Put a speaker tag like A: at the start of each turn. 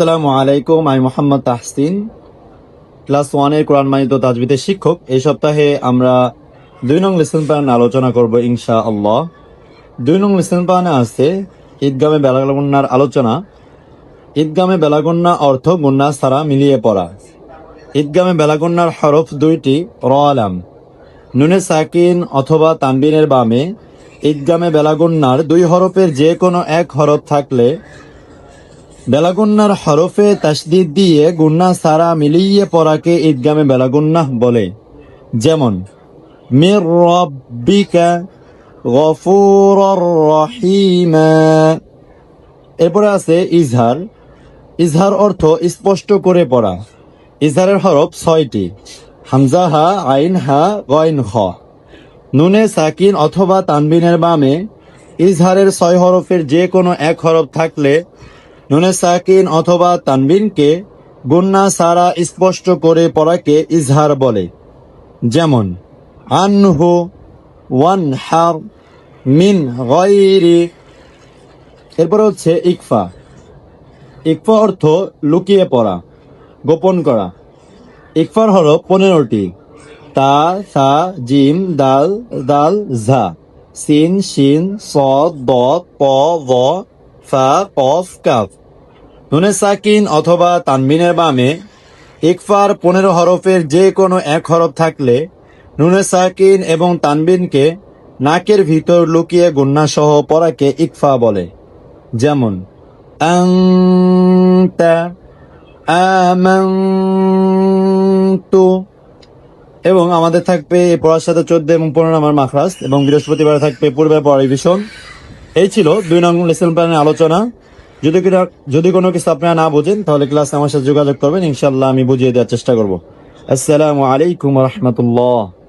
A: আসসালামু আলাইকুম, আমি মোহাম্মদ তাহসিন। ক্লাস ওয়ানের কোরআন মানিত তাজবিদের শিক্ষক। এই সপ্তাহে আমরা দুই নং লেসন প্ল্যান আলোচনা করব ইনশা আল্লাহ দুই নং লেসন প্ল্যানে আছে ঈদগামে বেলাগন্যার আলোচনা। ঈদগামে বেলাগন্যা অর্থ গুন্না ছাড়া মিলিয়ে পড়া। ঈদগামে বেলাগন্যার হরফ দুইটি, র আলাম। নুনে সাকিন অথবা তানবিনের বামে ঈদগামে বেলাগন্যার দুই হরফের যে কোনো এক হরফ থাকলে বেলাগুন্নার হরফে তাসদিদ দিয়ে গুন্না সারা মিলিয়ে পড়াকে ঈদগামে বেলাগুন্নাহ বলে। যেমন, মির রব্বিকা গফুরর রহিমা এরপরে আছে ইজহার। ইজহার অর্থ স্পষ্ট করে পড়া। ইজহারের হরফ ছয়টি। হামজা, হা, আইন, হা গইন খ নুনে সাকিন অথবা তানবিনের বামে ইজহারের ছয় হরফের যে কোনো এক হরফ থাকলে নুনে সাকিন অথবা তানবিনকে গুন্না সারা স্পষ্ট করে পড়াকে ইজহার বলে। যেমন, আনহু ওয়ান হার মিন গয়রি। এরপর হচ্ছে ইকফা। ইকফা অর্থ লুকিয়ে পড়া, গোপন করা। ইকফার হলো পনেরোটি। তা, সা, জিম, দাল দাল, ঝা। সিন, শিন স দ প ফা, কফ, কাফ। নুনে সাকিন অথবা তানবিনের বামে ইকফার পনেরো হরফের যে কোনো এক হরফ থাকলে নুনে সাকিন এবং তানবিনকে নাকের ভিতর লুকিয়ে গুন্না সহ পড়াকে ইকফা বলে। যেমন এবং আমাদের থাকবে পড়ার সাথে চোদ্দ এবং পনেরো নম্বর মাখরাস এবং বৃহস্পতিবার থাকবে পূর্বে পড়া রিভিশন এই ছিল দুই নং লেসন প্ল্যানের আলোচনা। যদি যদি কোনো কিছু আপনারা না বোঝেন, তাহলে ক্লাসে আমার সাথে যোগাযোগ করবেন ইনশাল্লাহ আমি বুঝিয়ে দেওয়ার চেষ্টা করব। আসসালামু আলাইকুম রহমতুল্লাহ।